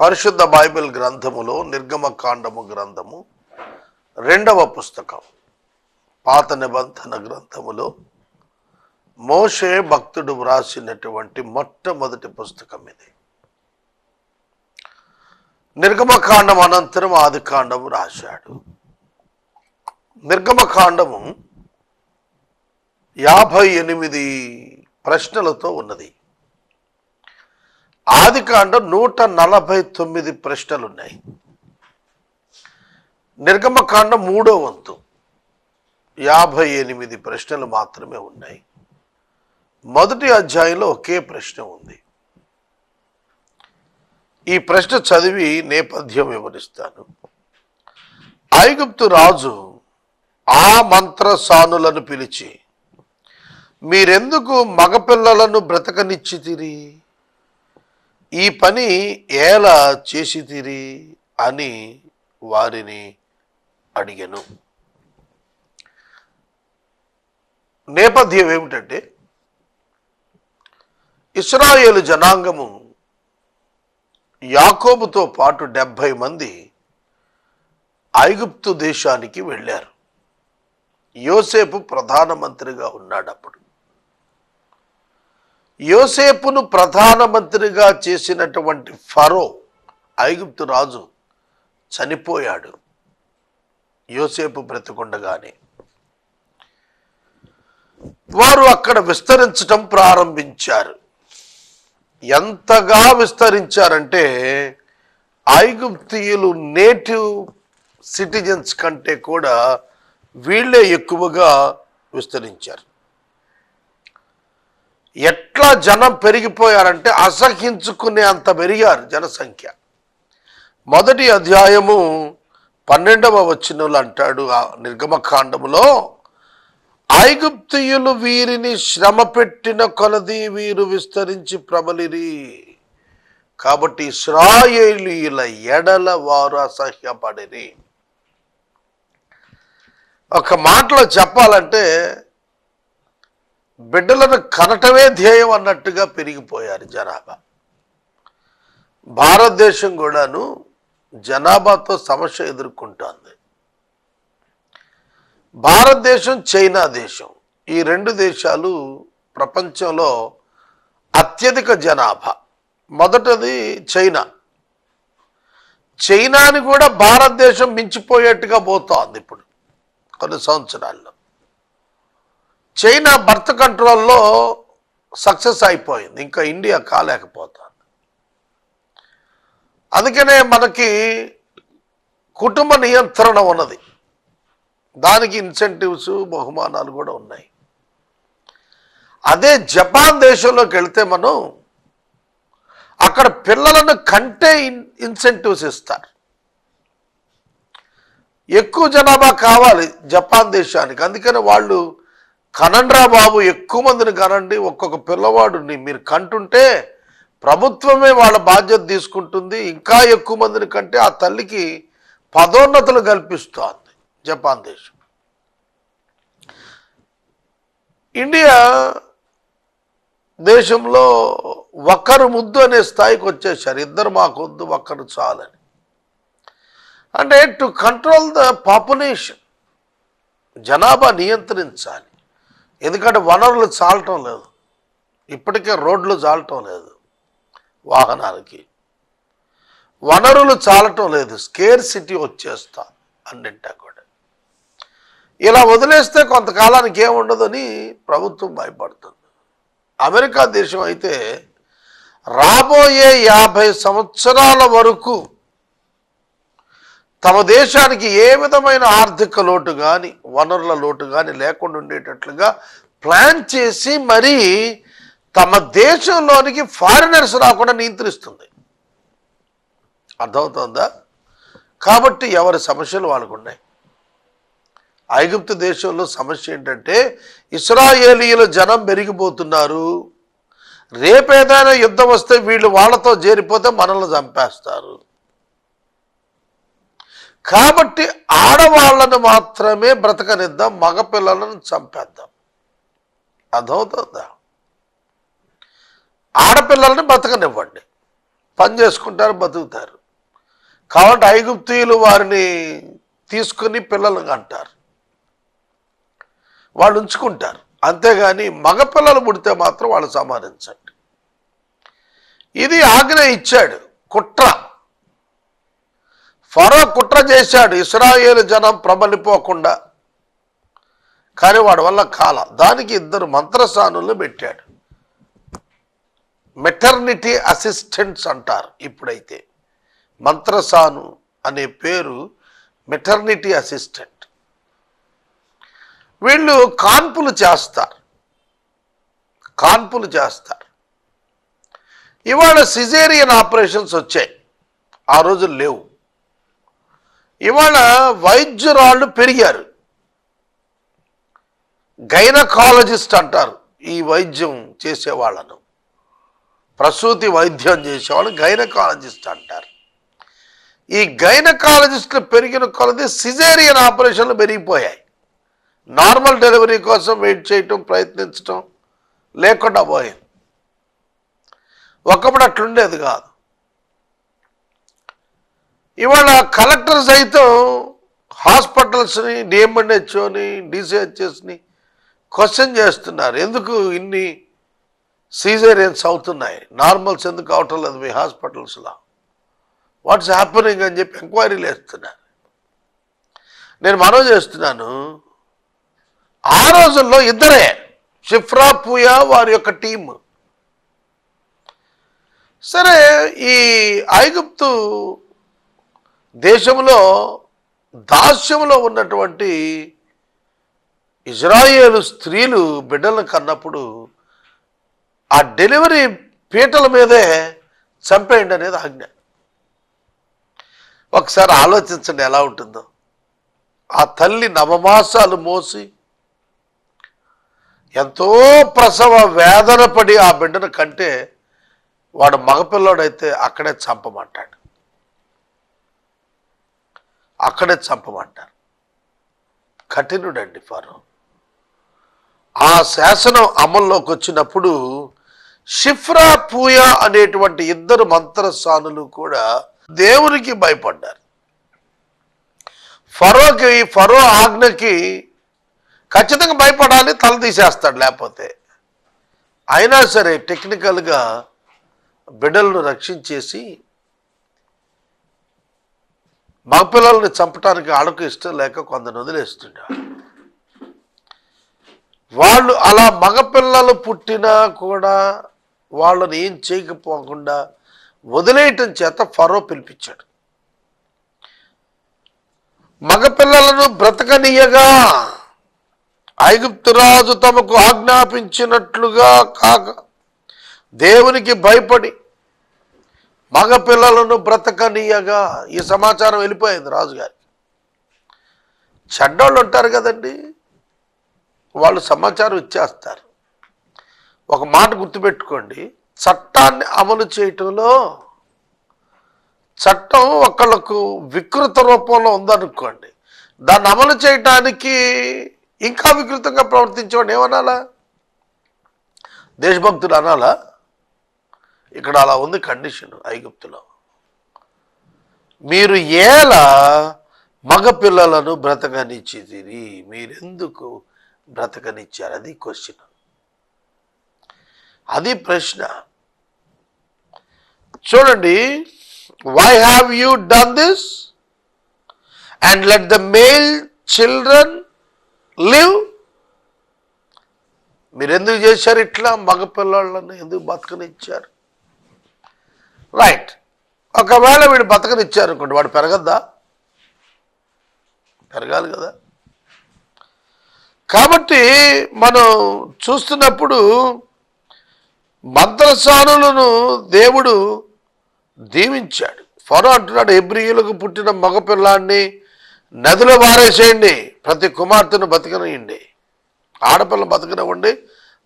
పరిశుద్ధ బైబిల్ గ్రంథములో నిర్గమకాండము గ్రంథము రెండవ పుస్తకం. పాత నిబంధన గ్రంథములో మోషే భక్తుడు వ్రాసినటువంటి మొట్టమొదటి పుస్తకం ఇది. నిర్గమకాండం అనంతరం ఆదికాండము రాశాడు. నిర్గమకాండము యాభై ఎనిమిది ప్రశ్నలతో ఉన్నది. ఆది కాండం నూట నలభై తొమ్మిది ప్రశ్నలు ఉన్నాయి నిర్గమకాండం మూడో వంతు. యాభై ఎనిమిది ప్రశ్నలు మాత్రమే ఉన్నాయి. మొదటి అధ్యాయంలో ఒకే ప్రశ్న ఉంది. ఈ ప్రశ్న చదివి నేపథ్యం వివరిస్తాను. ఐగుప్తు రాజు ఆ మంత్రసానులను పిలిచి మీరెందుకు మగపిల్లలను బ్రతకనిచ్చితిరి? ఈ పని ఎలా చేసితిరి అని వారిని అడిగాను. నేపథ్యం ఏమిటంటే ఇస్రాయేలు జనాంగము యాకోబుతో పాటు డెబ్భై మంది ఐగుప్తు దేశానికి వెళ్ళారు. యోసేపు ప్రధానమంత్రిగా ఉన్నాడు అప్పుడు యోసేపును ప్రధానమంత్రిగా చేసినటువంటి ఫరో ఐగుప్తు రాజు చనిపోయాడు. యోసేపు బ్రతికుండగానే. వారు అక్కడ విస్తరించటం ప్రారంభించారు. ఎంతగా విస్తరించారంటే ఐగుప్తియులు నేటివ్ సిటిజన్స్ కంటే కూడా వీళ్ళే ఎక్కువగా విస్తరించారు. ఎట్లా జనం పెరిగిపోయారంటే అసహించుకునే అంత పెరిగారు జనసంఖ్య. మొదటి అధ్యాయము పన్నెండవ వచనంలో అంటాడు ఆ నిర్గమకాండములో ఐగుప్తియులు వీరిని శ్రమ పెట్టిన కొలది వీరు విస్తరించి ప్రబలిరి. కాబట్టి ఇస్రాయేలీల ఎడల వారు అసహ్యపడిరి. ఒక మాటలో చెప్పాలంటే బిడ్డలను కనటమే ధ్యేయం అన్నట్టుగా పెరిగిపోయారు జనాభా. భారతదేశం కూడాను జనాభాతో సమస్య ఎదుర్కొంటోంది. భారతదేశం చైనా దేశం ఈ రెండు దేశాలు ప్రపంచంలో అత్యధిక జనాభా. మొదటది చైనా. చైనాని కూడా భారతదేశం మించిపోయేట్టుగా పోతోంది ఇప్పుడు కొన్ని సంవత్సరాల్లో. చైనా బర్త్ కంట్రోల్లో సక్సెస్ అయిపోయింది. ఇంకా ఇండియా కాలేకపోతుంది. అందుకనే మనకి కుటుంబ నియంత్రణ ఉన్నది. దానికి ఇన్సెంటివ్స్ బహుమానాలు కూడా ఉన్నాయి. అదే జపాన్ దేశంలోకి వెళితే మనం అక్కడ పిల్లలను కంటే ఇన్సెంటివ్స్ ఇస్తారు. ఎక్కువ జనాభా కావాలి జపాన్ దేశానికి. అందుకని వాళ్ళు కనండ్రా బాబు ఎక్కువ మందిని కనండి. ఒక్కొక్క పిల్లవాడుని మీరు కంటుంటే ప్రభుత్వమే వాళ్ళ బాధ్యత తీసుకుంటుంది. ఇంకా ఎక్కువ మందిని కంటే ఆ తల్లికి పదోన్నతులు కల్పిస్తోంది జపాన్ దేశం. ఇండియా దేశంలో ఒక్కరు ముద్దు అనే స్థాయికి వచ్చేసారు ఇద్దరు మాకొద్దు ఒక్కరు చాలని. అంటే టు కంట్రోల్ ద పాపులేషన్ జనాభా నియంత్రించాలి. ఎందుకంటే వనరులు చాలటం లేదు. ఇప్పటికే రోడ్లు చాలటం లేదు వాహనాలకి. వనరులు చాలటం లేదు. స్కేర్ సిటీ వచ్చేస్తా అన్నింటా కూడా. ఇలా వదిలేస్తే కొంతకాలానికి ఏముండదని ప్రభుత్వం భయపడుతుంది. అమెరికా దేశం అయితే రాబోయే యాభై సంవత్సరాల వరకు తమ దేశానికి ఏ విధమైన ఆర్థిక లోటు కానీ వనరుల లోటు కానీ లేకుండా ఉండేటట్లుగా ప్లాన్ చేసి మరీ తమ దేశంలోనికి ఫారినర్స్ రాకుండా నియంత్రిస్తుంది. అర్థమవుతుందా? కాబట్టి ఎవరి సమస్యలు వాళ్ళకు ఉన్నాయి. ఐగుప్తు దేశంలో సమస్య ఏంటంటే ఇస్రాయేలీల జనం పెరిగిపోతున్నారు రేపేదైనా యుద్ధం వస్తే వీళ్ళు వాళ్ళతో చేరిపోతే మనల్ని చంపేస్తారు. కాబట్టి ఆడవాళ్ళను మాత్రమే బ్రతకనిద్దాం మగపిల్లలను చంపేద్దాం. అర్థమవుతుందా? ఆడపిల్లల్ని బ్రతకనివ్వండి పని చేసుకుంటారు బతుకుతారు. కాబట్టి ఐగుప్తీయులు వారిని తీసుకుని పిల్లలు అంటారు. వాళ్ళు ఉంచుకుంటారు. అంతేగాని మగపిల్లలు పుడితే మాత్రం వాళ్ళు సమానించండి ఇది ఆజ్ఞ ఇచ్చాడు కుట్ర. ఫరో కుట్ర చేశాడు. ఇస్రాయేలు జనం ప్రబలిపోకుండా. కానీ వాడి వల్ల కాల. దానికి ఇద్దరు మంత్రసానులు పెట్టాడు. మెటర్నిటీ అసిస్టెంట్స్ అంటారు ఇప్పుడైతే. మంత్రసాను అనే పేరు మెటర్నిటీ అసిస్టెంట్. వీళ్ళు కాన్పులు చేస్తారు. కాన్పులు చేస్తారు. ఇవాళ సిజేరియన్ ఆపరేషన్స్ వచ్చాయి. ఆ రోజు లేవు. ఇవాళ వైద్యురాళ్ళు పెరిగారు. గైనకాలజిస్ట్ అంటారు ఈ వైద్యం చేసేవాళ్ళను. ప్రసూతి వైద్యం చేసేవాళ్ళు గైనకాలజిస్ట్ అంటారు. ఈ గైనకాలజిస్టులు పెరిగిన కొలది సిజేరియన్ ఆపరేషన్లు పెరిగిపోయాయి. నార్మల్ డెలివరీ కోసం వెయిట్ చేయటం ప్రయత్నించటం లేకుండా పోయింది. ఒకప్పుడు అట్లుండేది కాదు. ఇవాళ కలెక్టర్ సైతం హాస్పిటల్స్ని డిఎంఎన్హెచ్ఓని డిసిహెచ్ఎస్ని క్వశ్చన్ చేస్తున్నారు. ఎందుకు ఇన్ని సీజేరియన్స్ అవుతున్నాయి? నార్మల్స్ ఎందుకు అవటం లేదు మీ హాస్పిటల్స్లో? వాట్స్ హ్యాపనింగ్ అని చెప్పి ఎంక్వైరీలు వేస్తున్నారు. నేను మనవి చేస్తున్నాను. ఆ రోజుల్లో ఇద్దరే షిఫ్రా పూయా వారి యొక్క టీం సరే ఈ ఐగుప్తు దేశంలో దాస్యంలో ఉన్నటువంటి ఇజ్రాయేలు స్త్రీలు బిడ్డలను కన్నప్పుడు ఆ డెలివరీ పీటల మీదే చంపేయండి అనేది ఆజ్ఞ. ఒకసారి ఆలోచించండి ఎలా ఉంటుందో. ఆ తల్లి నవమాసాలు మోసి ఎంతో ప్రసవ వేదన పడి ఆ బిడ్డను కంటే వాడు మగపిల్లోడైతే అక్కడే చంపమంటాడు. అక్కడే చంపమంటారు. కఠినుడండి ఫరో. ఆ శాసనం అమల్లోకి వచ్చినప్పుడు షిఫ్రా పూయా అనేటువంటి ఇద్దరు మంత్రస్వానులు కూడా దేవునికి భయపడ్డారు. ఫరోకి ఫరో ఆజ్ఞకి ఖచ్చితంగా భయపడాలి తల తీసేస్తాడు లేకపోతే. అయినా సరే టెక్నికల్గా బిడ్డలను రక్షించేసి మగపిల్లల్ని చంపడానికి ఆడకు ఇష్టం లేక కొందరు వదిలేస్తుంటాడు వాళ్ళు అలా మగపిల్లలు పుట్టినా కూడా వాళ్ళని ఏం చేయకపోకుండా వదిలేయటం చేత ఫరో పిలిపించాడు. మగపిల్లలను బ్రతకనీయగా ఐగుప్తురాజు తమకు ఆజ్ఞాపించినట్లుగా కాక దేవునికి భయపడి మగపిల్లలను బ్రతకనీయగా ఈ సమాచారం వెళ్ళిపోయింది రాజుగారికి చెడ్డోళ్ళు ఉంటారు కదండి వాళ్ళు సమాచారం ఇచ్చేస్తారు. ఒక మాట గుర్తుపెట్టుకోండి చట్టాన్ని అమలు చేయటంలో చట్టం ఒకళ్ళకు వికృత రూపంలో ఉందనుకోండి దాన్ని అమలు చేయటానికి ఇంకా వికృతంగా ప్రవర్తించేవాడు ఏమనాలా? దేశభక్తుడు అనాలా? ఇక్కడ అలా ఉంది కండిషన్ ఐగుప్తులో. మీరు ఏలా మగపిల్లలను బ్రతకనిచ్చేది మీరెందుకు బ్రతకనిచ్చారు? అది క్వశ్చన్ అది ప్రశ్న. చూడండి why have you done this and let the male children live మీరెందుకు చేశారు ఇట్లా? మగపిల్లలను ఎందుకు బతకనిచ్చారు? రైట్ ఒకవేళ వీడు బతకనిచ్చారు అనుకోండి వాడు పెరగద్దా? పెరగాలి కదా. కాబట్టి మనం చూస్తున్నప్పుడు మంత్రసానులను దేవుడు దీవించాడు. ఫరో అంటున్నాడు ఎబ్రియులకు పుట్టిన మగపిల్లాన్ని నదిలో వారేసేయండి. ప్రతి కుమార్తెను బతకనియండి. ఆడపిల్ల బతకనివ్వండి.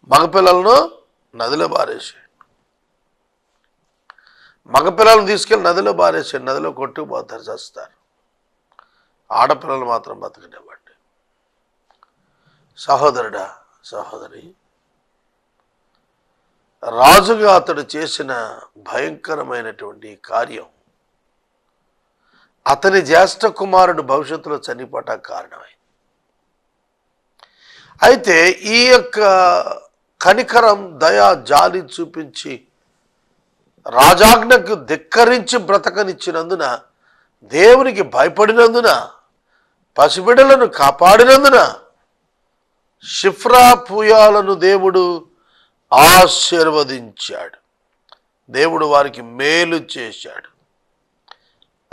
మగపిల్లలను నదిలో పారేసేయండి మగపిల్లలను తీసుకెళ్ళి నదిలో పారేసేయండి నదిలో కొట్టుకుపోతారు చేస్తారు. ఆడపిల్లలు మాత్రం బతకనివ్వండి. సహోదరుడా సహోదరి రాజుగా అతడు చేసిన భయంకరమైనటువంటి కార్యం అతని జ్యేష్ఠ కుమారుడు భవిష్యత్తులో చనిపోట కారణమైంది అయితే ఈ యొక్క కనికరం దయా జాలి చూపించి రాజాజ్ఞకు ధిక్కరించి బ్రతకనిచ్చినందున దేవునికి భయపడినందున పసిబిడలను కాపాడినందున షిఫ్రా పూయాలను దేవుడు ఆశీర్వదించాడు. దేవుడు వారికి మేలు చేశాడు.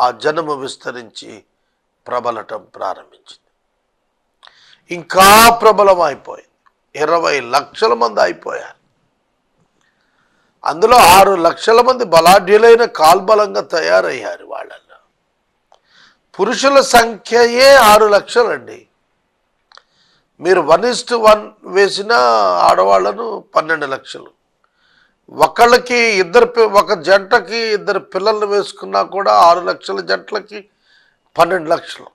ఆ జనము విస్తరించి ప్రబలటం ప్రారంభించింది. ఇంకా ప్రబలం అయిపోయింది ఇరవై లక్షల మంది అయిపోయారు. అందులో ఆరు లక్షల మంది బలాఢ్యులైన కాల్బలంగా తయారయ్యారు వాళ్ళల్లో పురుషుల సంఖ్యయే ఆరు లక్షలండి. మీరు వన్ ఇస్ట్ వన్ వేసిన ఆడవాళ్ళను పన్నెండు లక్షలు. ఒకళ్ళకి ఇద్దరు ఒక జంటకి ఇద్దరు పిల్లల్ని వేసుకున్నా కూడా ఆరు లక్షల జంటలకి పన్నెండు లక్షలు.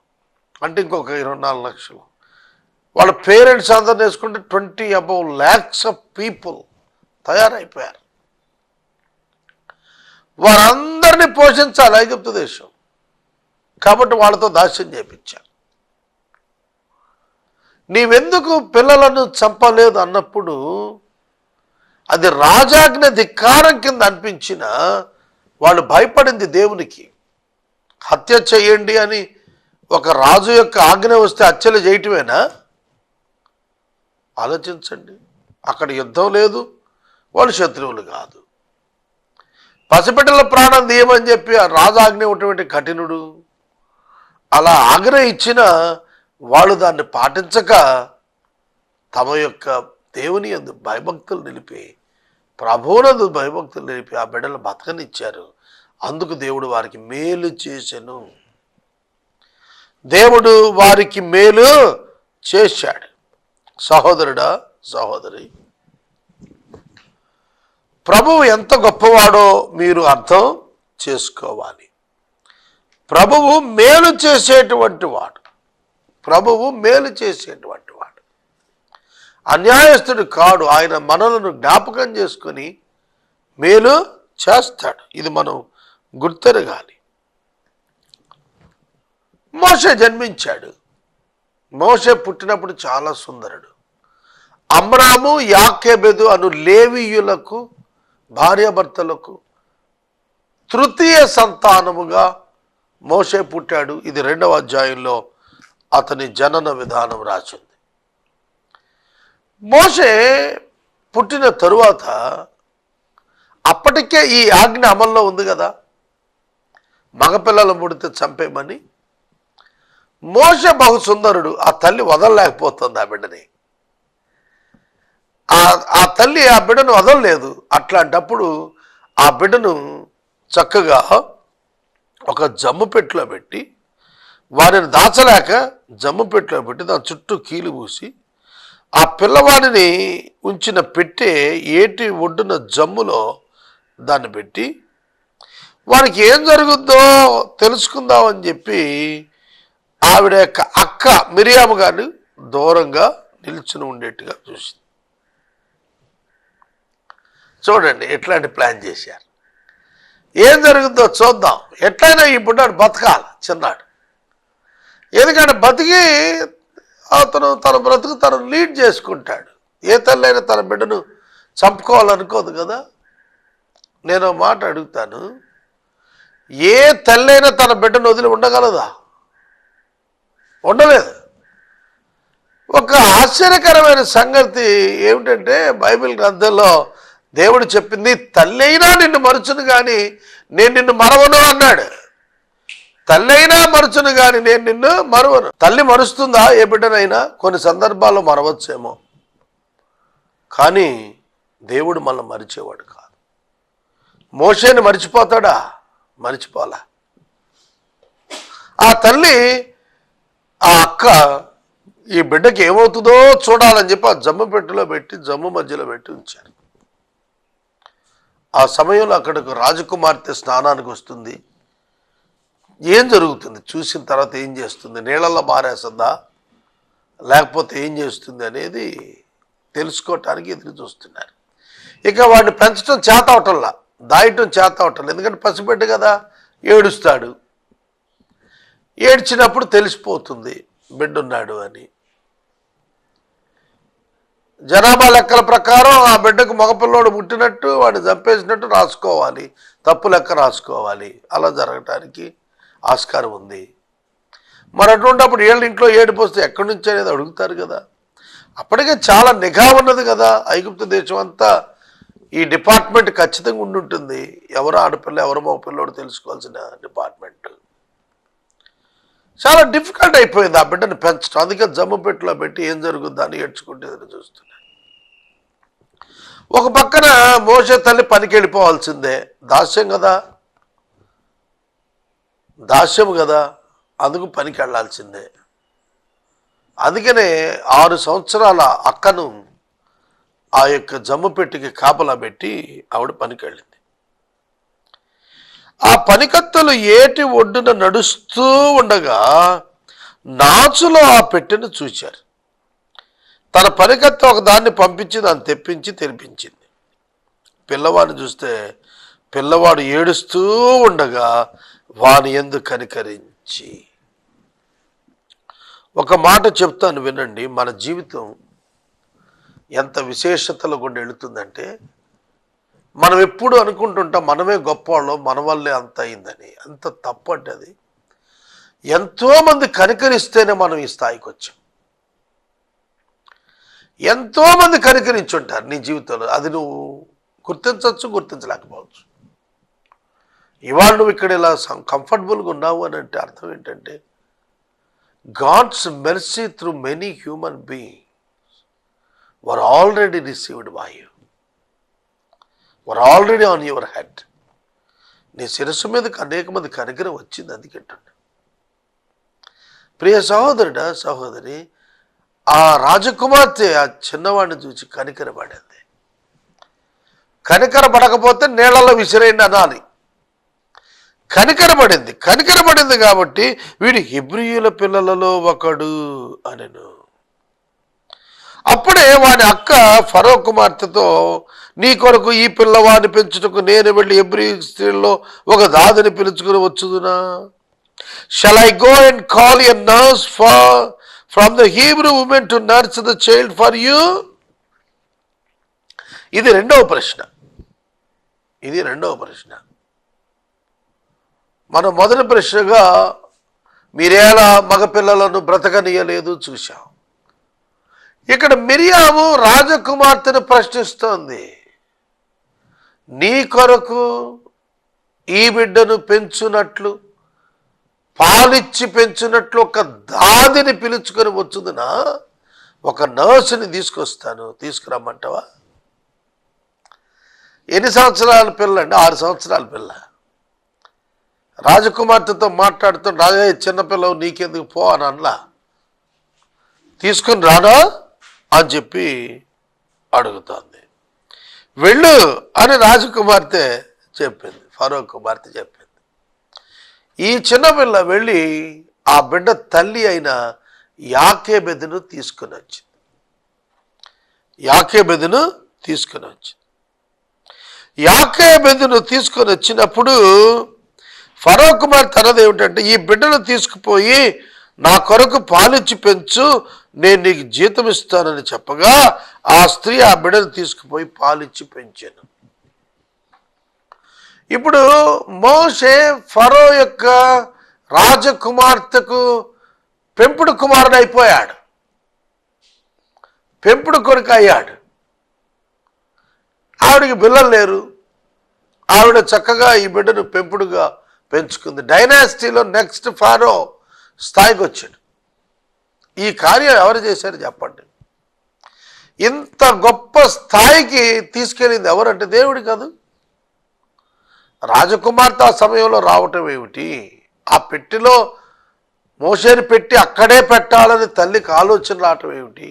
అంటే ఇంకొక ఇరవై నాలుగు లక్షలు. వాళ్ళ పేరెంట్స్ అందరిని వేసుకుంటే twenty above lakhs of people తయారైపోయారు. వారందరినీ పోషించాలి ఐగుప్తు దేశం. కాబట్టి వాళ్ళతో దాస్యం చేపించారు. నీవెందుకు పిల్లలను చంపలేదు అన్నప్పుడు అది రాజాజ్ఞ ధిక్కారం కింద అనిపించిన వాళ్ళు భయపడింది దేవునికి. హత్య చేయండి అని ఒక రాజు యొక్క ఆజ్ఞ వస్తే హత్యలు చేయటమేనా? ఆలోచించండి. అక్కడ యుద్ధం లేదు. వాళ్ళు శత్రువులు కాదు. పసిబిడ్డల ప్రాణం తీయమని చెప్పి ఆ ఉన్నటువంటి కఠినుడు అలా ఆజ్ఞ ఇచ్చిన వాళ్ళు దాన్ని పాటించక తమ యొక్క దేవుని ఎందు భయభక్తులు నిలిపి ప్రభువునందు భయభక్తులు నిలిపి ఆ బిడ్డలు బతకనిచ్చారు. అందుకు దేవుడు వారికి మేలు చేసెను. దేవుడు వారికి మేలు చేశాడు. సహోదరుడా సహోదరి ప్రభువు ఎంత గొప్పవాడో మీరు అర్థం చేసుకోవాలి. ప్రభువు మేలు చేసేటువంటి వాడు. ప్రభువు మేలు చేసేటువంటి వాడు. అన్యాయస్తుడు కాడు. ఆయన మనలను జ్ఞాపకం చేసుకొని మేలు చేస్తాడు. ఇది మనం గుర్తెరగాలి. మోసే జన్మించాడు. మోసే పుట్టినప్పుడు చాలా సుందరుడు. అమ్రాము యాకేబెదు అను లేవీయులకు భార్యాభర్తలకు తృతీయ సంతానముగా మోసే పుట్టాడు. ఇది రెండవ అధ్యాయంలో అతని జనన విధానం రాసింది. మోసే పుట్టిన తరువాత అప్పటికే ఈ ఆజ్ఞ అమల్లో ఉంది కదా. మగపిల్లలు పుడితే చంపేమని మోస బహుసుందరుడు ఆ తల్లి వదలలేకపోతుంది ఆ బిడ్డని ఆ తల్లి ఆ బిడ్డను వదలలేదు. అట్లాంటప్పుడు ఆ బిడ్డను చక్కగా ఒక జమ్ము పెట్టులో పెట్టి వారిని దాచలేక జమ్ము పెట్టులో పెట్టి దాని చుట్టూ కీలు పూసి ఆ పిల్లవాడిని ఉంచిన పెట్టే ఏటి ఒడ్డున జమ్ములో దాన్ని పెట్టి వారికి ఏం జరుగుద్దో తెలుసుకుందామని చెప్పి ఆవిడ యొక్క అక్క మిరియాము గారిని దూరంగా నిల్చుని ఉండేట్టుగా చూసింది. చూడండి ఎట్లాంటి ప్లాన్ చేశారు. ఏం జరుగుతుందో చూద్దాం. ఎట్లయినా ఈ బుడ్డాడు బతకాలి చిన్నాడు. ఎందుకంటే బతికి అతను తన బ్రతుకు తను లీడ్ చేసుకుంటాడు. ఏ తల్లైనా తన బిడ్డను చంపుకోవాలనుకోదు కదా. నేను మాట అడుగుతాను. ఏ తల్లైనా తన బిడ్డను వదిలి ఉండగలదా? ఉండలేదు. ఒక ఆశ్చర్యకరమైన సంగతి ఏమిటంటే బైబిల్ గ్రంథంలో దేవుడు చెప్పింది తల్లైనా నిన్ను మరుచును కానీ నేను నిన్ను మరవను అన్నాడు. తల్లైనా మరుచును కానీ నేను నిన్ను మరవను. తల్లి మరుస్తుందా? ఏ బిడ్డనైనా కొన్ని సందర్భాల్లో మరవచ్చేమో. కానీ దేవుడు మళ్ళీ మరిచేవాడు కాదు. మోషేని మరిచిపోతాడా? మరిచిపోలా. ఆ తల్లి ఆ అక్క ఈ బిడ్డకి ఏమవుతుందో చూడాలని చెప్పి ఆ జమ్ము పెట్టెలో పెట్టి జమ్ము మధ్యలో పెట్టి ఉంచారు. ఆ సమయంలో అక్కడికి రాజకుమార్తె స్నానానికి వస్తుంది. ఏం జరుగుతుంది? చూసిన తర్వాత ఏం చేస్తుంది? నీళ్ళల్లో మారేస్తుందా? లేకపోతే ఏం చేస్తుంది అనేది తెలుసుకోవటానికి ఎదురు చూస్తున్నారు. ఇక వాడిని పెంచడం చేత అవటంలా దాయటం చేత అవటం ఎందుకంటే పసిబిడ్డ కదా ఏడుస్తాడు. ఏడ్చినప్పుడు తెలిసిపోతుంది బిడ్డ ఉన్నాడు అని. జనాభా లెక్కల ప్రకారం ఆ బిడ్డకు మగపిల్లోడు పుట్టినట్టు వాడిని చంపేసినట్టు రాసుకోవాలి. తప్పు లెక్క రాసుకోవాలి. అలా జరగటానికి ఆస్కారం ఉంది. మరి అటువంటిప్పుడు ఏళ్ళ ఇంట్లో ఏడుపు వస్తే ఎక్కడి నుంచి అనేది అడుగుతారు కదా. అప్పటికే చాలా నిఘా ఉన్నది కదా. ఐగుప్తు దేశం అంతా ఈ డిపార్ట్మెంట్ ఖచ్చితంగా ఉండుంటుంది. ఎవరు ఆడపిల్ల ఎవరు మగ పిల్లోడు తెలుసుకోవాల్సిన డిపార్ట్మెంట్. చాలా డిఫికల్ట్ అయిపోయింది ఆ బిడ్డను పెంచడం. అందుకే జమ్ముపెట్టులో పెట్టి ఏం జరుగుద్దా అని ఏడ్చుకుంటేదని చూస్తున్నాను ఒక పక్కన మోసే తల్లి పనికి వెళ్ళిపోవాల్సిందే. దాస్యం కదా. దాస్యం కదా. అందుకు పనికి వెళ్ళాల్సిందే. అందుకనే ఆరు సంవత్సరాల అక్కను ఆ యొక్క జమ్ము పెట్టికి కాపలా పెట్టి ఆవిడ పనికి వెళ్ళింది. ఆ పనికత్తలు ఏటి ఒడ్డున నడుస్తూ ఉండగా నాచులో ఆ పెట్టెను చూశారు. తన పనికత్త ఒక దాన్ని పంపించి దాన్ని తెప్పించి తెరిపించింది పిల్లవాడిని చూస్తే పిల్లవాడు ఏడుస్తూ ఉండగా వాని ఎందు కనికరించి. ఒక మాట చెప్తాను వినండి మన జీవితం ఎంత విశేషతలో గుండా వెళుతుందంటే మనం ఎప్పుడు అనుకుంటుంటాం మనమే గొప్పవాళ్ళం మన వల్లే అంత అయిందని. అంత తప్పు అది. ఎంతోమంది కనికరిస్తేనే మనం ఈ స్థాయికి వచ్చాం. ఎంతోమంది కనికరించుంటారు నీ జీవితంలో. అది నువ్వు గుర్తించవచ్చు గుర్తించలేకపోవచ్చు. ఇవాళ నువ్వు ఇక్కడ ఇలా కంఫర్టబుల్గా ఉన్నావు అని అంటే అర్థం ఏంటంటే God's mercy through many human being were already received by you were already on your head నీ శిరస్సు మీదకి అనేక మంది కనికరం వచ్చింది అందుకేంటండి ప్రియ సహోదరుడ సహోదరి ఆ రాజకుమార్తె ఆ చిన్నవాడిని చూసి కనికరపడింది. కనికరపడకపోతే నీళ్ళలో విసిరేయండి అనాలి. కనికరపడింది కనికరపడింది కాబట్టి వీడు హిబ్రియుల పిల్లలలో ఒకడు అనెను. అప్పుడే వాని అక్క ఫరో కుమార్తెతో నీ కొరకు ఈ పిల్లవాడిని పెంచుటకు నేను వెళ్ళి ఎబ్రి స్త్రీల్లో ఒక దాదిని పిలుచుకుని వచ్చుదునా? Shall I go and call a nurse for from the Hebrew women to nurse the child for you ఇది రెండవ ప్రశ్న. ఇది రెండవ ప్రశ్న. మనం మొదటి ప్రశ్నగా మీరేలా మగపిల్లలను బ్రతకనీయలేదు చూశాం. ఇక్కడ మిరియాము రాజకుమార్తెను ప్రశ్నిస్తోంది. నీ కొరకు ఈ బిడ్డను పెంచునట్లు పాలిచ్చి పెంచునట్లు ఒక దాదిని పిలుచుకొని వచ్చుదునా? ఒక నర్సుని తీసుకొస్తాను తీసుకురమ్మంటావా? ఎన్ని సంవత్సరాల పిల్ల అండి ఆరు సంవత్సరాల పిల్ల. రాజకుమార్తెతో మాట్లాడుతూ రాజా చిన్నపిల్లవు నీకెందుకు? పో అని అనలా. తీసుకుని రానా? అని చెప్పి అడుగుతోంది. వెళ్ళు అని రాజకుమార్తె చెప్పింది ఫరో కుమార్తె చెప్పింది. ఈ చిన్నపిల్ల వెళ్ళి ఆ బిడ్డ తల్లి అయిన యాకేబెదును తీసుకుని వచ్చింది. యాకేబెదును తీసుకుని వచ్చింది. యాకేబెదును తీసుకొని వచ్చినప్పుడు ఫరో కుమార్ తనది ఏమిటంటే ఈ బిడ్డను తీసుకుపోయి నా కొరకు పాలిచ్చి పెంచు నేను నీకు జీతం ఇస్తానని చెప్పగా ఆ స్త్రీ ఆ బిడ్డను తీసుకుపోయి పాలిచ్చి పెంచాను. ఇప్పుడు మోషే ఫరో యొక్క రాజకుమార్తెకు పెంపుడు కుమారుడు అయిపోయాడు. పెంపుడు కొడుకు అయ్యాడు. ఆవిడకి పిల్లలు లేరు. ఆవిడ చక్కగా ఈ బిడ్డను పెంపుడుగా పెంచుకుంది. డైనాసిటీలో నెక్స్ట్ ఫారో స్థాయికి వచ్చాడు. ఈ కార్యం ఎవరు చేశారు చెప్పండి. ఇంత గొప్ప స్థాయికి తీసుకెళ్ళింది ఎవరంటే దేవుడు కాదు. రాజకుమార్తె ఆ సమయంలో రావటం ఏమిటి? ఆ పెట్టెలో మోసేని పెట్టి అక్కడే పెట్టాలని తల్లికి ఆలోచన రావటం ఏమిటి?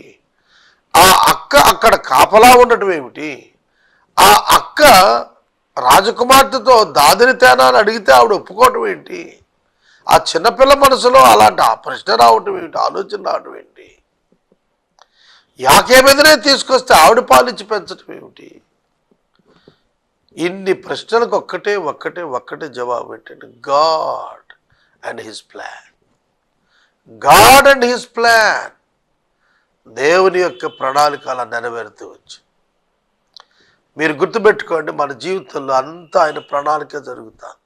ఆ అక్క అక్కడ కాపలా ఉండటం ఏమిటి? ఆ అక్క రాజకుమార్తెతో దాదిని తేనా అని అడిగితే ఆవిడ ఒప్పుకోవటం ఏంటి? ఆ చిన్నపిల్ల మనసులో అలాంటి ఆ ప్రశ్న రావటం ఏమిటి ఆలోచన రావటం ఏంటి? యాకే మీదనే తీసుకొస్తే ఆవిడ పాలించి పెంచడం ఏమిటి? ఇన్ని ప్రశ్నలకు ఒక్కటే ఒక్కటే ఒక్కటే జవాబు ఏంటంటే God and his plan. God and his plan. దేవుని యొక్క ప్రణాళిక అలా నెరవేరుతూ వచ్చి మీరు గుర్తుపెట్టుకోండి మన జీవితంలో అంతా ఆయన ప్రణాళిక జరుగుతుంది.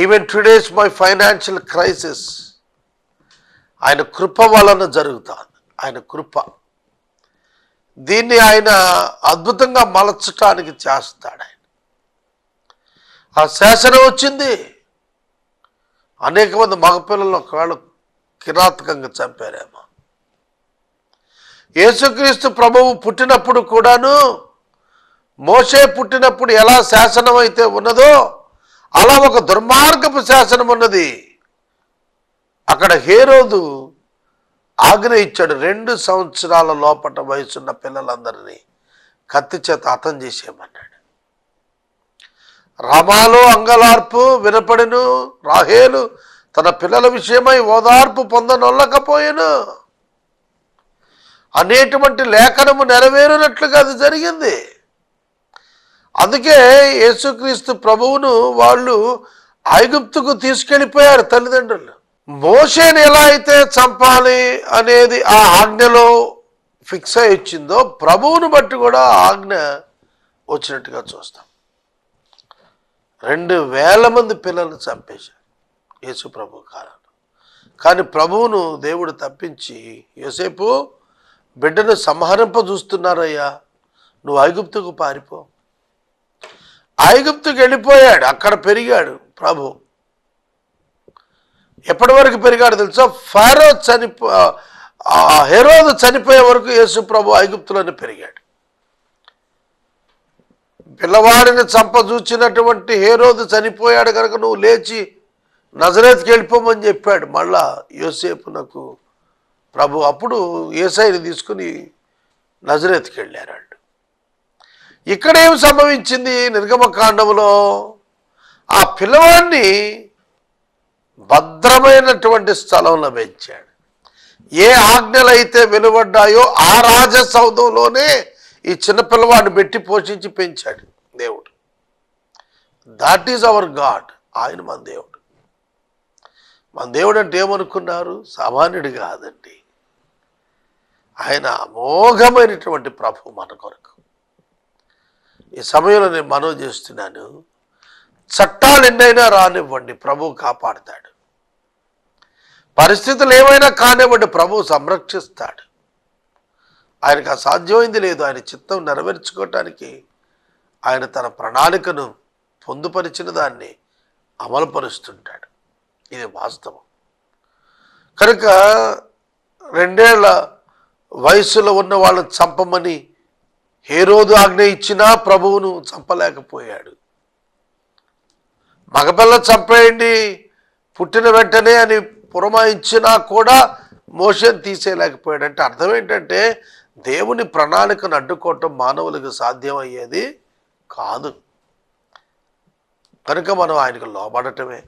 Even today's my financial crisis ఆయన కృప వలన జరుగుతుంది ఆయన కృప. దీన్ని ఆయన అద్భుతంగా మలచటానికి చేస్తాడు ఆయన. ఆ శాసనం వచ్చింది. అనేక మంది మగపిల్లలు ఒకవేళ కిరాతకంగా చంపారేమో. యేసుక్రీస్తు ప్రభువు పుట్టినప్పుడు కూడాను మోషే పుట్టినప్పుడు ఎలా శాసనం అయితే ఉన్నదో అలా ఒక దుర్మార్గపు శాసనం ఉన్నది. అక్కడ హేరోదు ఆజ్ఞ ఇచ్చాడు రెండు సంవత్సరాల లోపట వయసున్న పిల్లలందరినీ కత్తి చేత హతం చేసేయమన్నాడు. రామాలో అంగలార్పు వినపడిను రాహేలు తన పిల్లల విషయమై ఓదార్పు పొందనొల్లకపోయాను. అనేటువంటి లేఖనము నెరవేరినట్లుగా అది జరిగింది. అందుకే యేసుక్రీస్తు ప్రభువును వాళ్ళు ఐగుప్తుకు తీసుకెళ్ళిపోయారు తల్లిదండ్రులు మోషేని ఎలా అయితే చంపాలి అనేది ఆ ఆజ్ఞలో ఫిక్స్ అయి వచ్చిందో ప్రభువును బట్టి కూడా ఆజ్ఞ వచ్చినట్టుగా చూస్తాం. రెండు వేల మంది పిల్లల్ని చంపేశారు యేసు ప్రభు కారణం కానీ ప్రభువును దేవుడు తప్పించి యోసేపు బిడ్డను సంహరింప చూస్తున్నారయ్యా నువ్వు ఐగుప్తుకు పారిపో. ఐగుప్తుకి వెళ్ళిపోయాడు. అక్కడ పెరిగాడు ప్రభు. ఎప్పటి వరకు పెరిగాడు తెలుసా? ఫారో చనిపో హెరోదు చనిపోయే వరకు యేసు ప్రభు ఐగుప్తులోనే పెరిగాడు. పిల్లవాడిని చంపజూచినటువంటి హేరోదు చనిపోయాడు కనుక నువ్వు లేచి నజరేత్కి వెళ్ళిపోమని చెప్పాడు. మళ్ళా యోసేపునకు ప్రభు అప్పుడు ఏసైని తీసుకుని నజరేత్కి వెళ్ళారు ఇక్కడేం సంభవించింది నిర్గమకాండంలో ఆ పిల్లవాడిని భద్రమైనటువంటి స్థలంలో పెంచాడు. ఏ ఆజ్ఞలైతే వెలువడ్డాయో ఆ రాజసౌధంలోనే ఈ చిన్న పిల్లవాడిని పెట్టి పోషించి పెంచాడు దేవుడు. దాట్ ఈజ్ అవర్ గాడ్ ఆయన మన దేవుడు. మన దేవుడు అంటే ఏమనుకున్నారు? సామాన్యుడు కాదండి. ఆయన అమోఘమైనటువంటి ప్రభు మన కొరకు. ఈ సమయంలో నేను మనవి చేస్తున్నాను చట్టాలు ఎన్నైనా రానివ్వండి ప్రభు కాపాడుతాడు. పరిస్థితులు ఏమైనా కానివ్వండి ప్రభు సంరక్షిస్తాడు. ఆయనకు అసాధ్యమైంది లేదు ఆయన చిత్తం నెరవేర్చుకోవటానికి ఆయన తన ప్రణాళికను పొందుపరిచిన దాన్ని అమలుపరుస్తుంటాడు. ఇది వాస్తవం. కనుక రెండేళ్ళ వయసులో ఉన్న వాళ్ళని చంపమని హేరోదు ఆజ్ఞ ఇచ్చినా ప్రభువును చంపలేకపోయాడు. మగపిల్ల చంపేయండి పుట్టిన వెంటనే అని పురమాయించినా కూడా మోషన్ తీసేయలేకపోయాడు అంటే అర్థం ఏంటంటే దేవుని ప్రణాళికను అడ్డుకోవటం మానవులకు సాధ్యమయ్యేది కాదు. కనుక మనం ఆయనకు లోబడటమే.